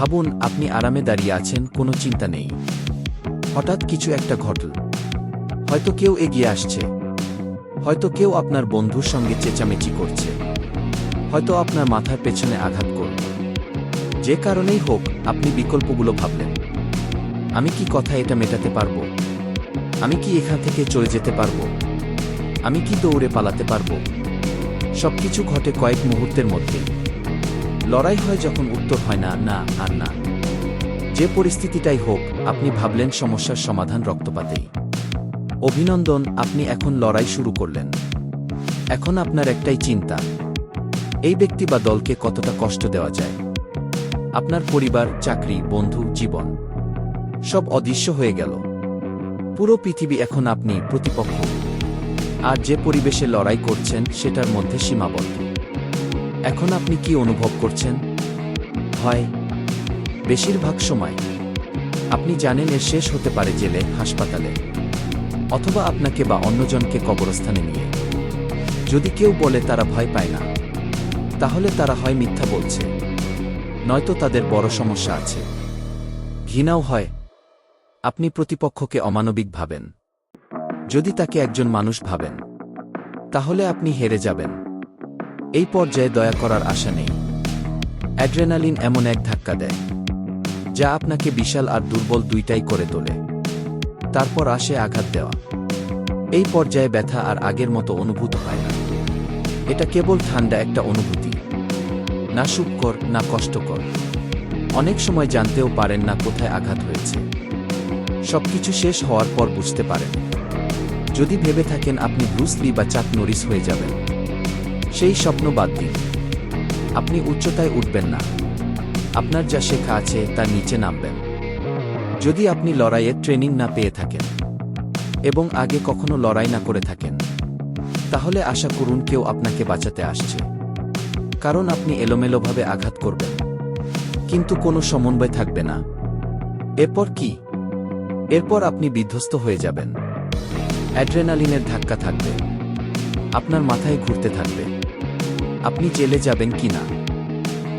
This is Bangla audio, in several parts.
ভাবুন আপনি আরামে দাঁড়িয়ে আছেন, কোনো চিন্তা নেই। হঠাৎ কিছু একটা ঘটল। হয়তো কেউ এগিয়ে আসছে। হয়তো কেউ আপনার বন্ধুর সঙ্গে চেঁচামেচি করছে। হয়তো আপনার মাথার পেছনে আঘাত করল। যে কারণেই হোক, আপনি বিকল্পগুলো ভাবলেন। আমি কি কথা এটা মেটাতে পারব? আমি কি এখান থেকে চলে যেতে পারব? আমি কি দৌড়ে পালাতে পারব? সবকিছু ঘটে কয়েক মুহূর্তের মধ্যেই। লড়াই হয় যখন উত্তর হয় না না, আর না। যে পরিস্থিতিটাই হোক, আপনি ভাবলেন সমস্যার সমাধান রক্তপাতেই। অভিনন্দন, আপনি এখন লড়াই শুরু করলেন। এখন আপনার একটাই চিন্তা, এই ব্যক্তি বা দলকে কতটা কষ্ট দেওয়া যায়? আপনার পরিবার, চাকরি, বন্ধু, জীবন, সব অদৃশ্য হয়ে গেল। পুরো পৃথিবী এখন আপনি প্রতিপক্ষ। আর যে পরিবেশে লড়াই করছেন, সেটার মধ্যে সীমাবদ্ধ। এখন আপনি কি অনুভব করছেন? ভয় বেশিরভাগ সময় আপনি জানেন এর শেষ হতে পারে জেলে, হাসপাতালে, অথবা আপনাকে বা অন্যজনকে কবরস্থানে নিয়ে। যদি কেউ বলে তারা ভয় পায় না, তাহলে তারা হয় মিথ্যা বলছে। নয়তো তাদের বড় সমস্যা আছে। ঘৃণাও হয়। আপনি প্রতিপক্ষকে অমানবিক ভাবেন। যদি তাকে একজন মানুষ ভাবেন, তাহলে আপনি হেরে যাবেন। এই পর্যায়ে দয়া করার আশা নেই। অ্যাড্রেনালিন এমন এক ধাক্কা দেয়, যা আপনাকে বিশাল আর দুর্বল দুইটাই করে তোলে। তারপর আসে আঘাত দেওয়া। এই পর্যায়ে ব্যথা আর আগের মতো অনুভূত হয় না। এটা কেবল ঠান্ডা একটা অনুভূতি। না সুখকর, না কষ্টকর। অনেক সময় জানতেও পারেন না কোথায় আঘাত হয়েছে। সবকিছু শেষ হওয়ার পর বুঝতে পারেন। যদি ভেবে থাকেন আপনি ব্রুসলি বা চাক নরিস হয়ে যাবেন। সেই স্বপ্ন বাদ দিন। আপনি উচ্চতায় উঠবেন না। আপনার যা শেখা আছে তার নিচে নামবেন। যদি আপনি লড়াইয়ের ট্রেনিং না পেয়ে থাকেন এবং আগে কখনো লড়াই না করে থাকেন, তাহলে আশা করুন কেউ আপনাকে বাঁচাতে আসছে। কারণ আপনি এলোমেলোভাবে আঘাত করবেন। কিন্তু কোনো সমন্বয় থাকবে না। এরপর কি? এরপর আপনি বিধ্বস্ত হয়ে যাবেন। অ্যাড্রেনালিনের ধাক্কা থাকবে। আপনার মাথায় ঘুরতে থাকবে। আপনি জেলে যাবেন কি না?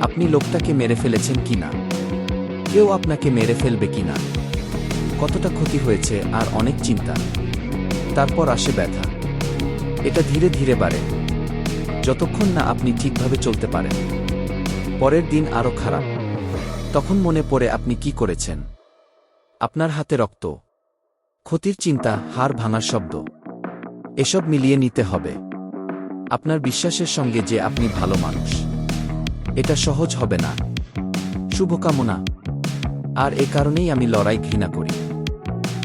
আপনি লোকটাকে মেরে ফেলেছেন কি না? কেউ আপনাকে মেরে ফেলবে কি না? কতটা ক্ষতি হয়েছে আর অনেক চিন্তা। তারপর আসে ব্যথা। এটা ধীরে ধীরে বাড়ে। যতক্ষণ না আপনি ঠিকভাবে চলতে পারেন। পরের দিন আরও খারাপ। তখন মনে পড়ে আপনি কি করেছেন। আপনার হাতে রক্ত। ক্ষতির চিন্তা, হাড় ভাঙার শব্দ। এসব মিলিয়ে নিতে হবে। আপনার বিশ্বাসের সঙ্গে যে আপনি ভালো মানুষ। এটা সহজ হবে না। শুভকামনা। আর এ কারণেই আমি লড়াই ঘৃণা করি।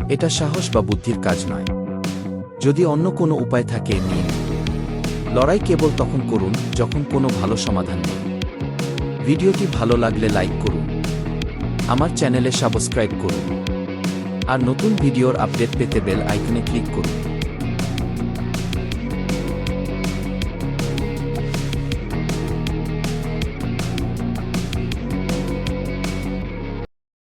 এটা সাহস বা বুদ্ধির কাজ নয়। যদি অন্য কোনো উপায় থাকে নিন লড়াই কেবল তখন করুন যখন কোনো ভালো সমাধান নেই। ভিডিওটি ভালো লাগলে লাইক করুন। আমার চ্যানেলে সাবস্ক্রাইব করুন। আর নতুন ভিডিওর আপডেট পেতে বেল আইকনে ক্লিক করুন।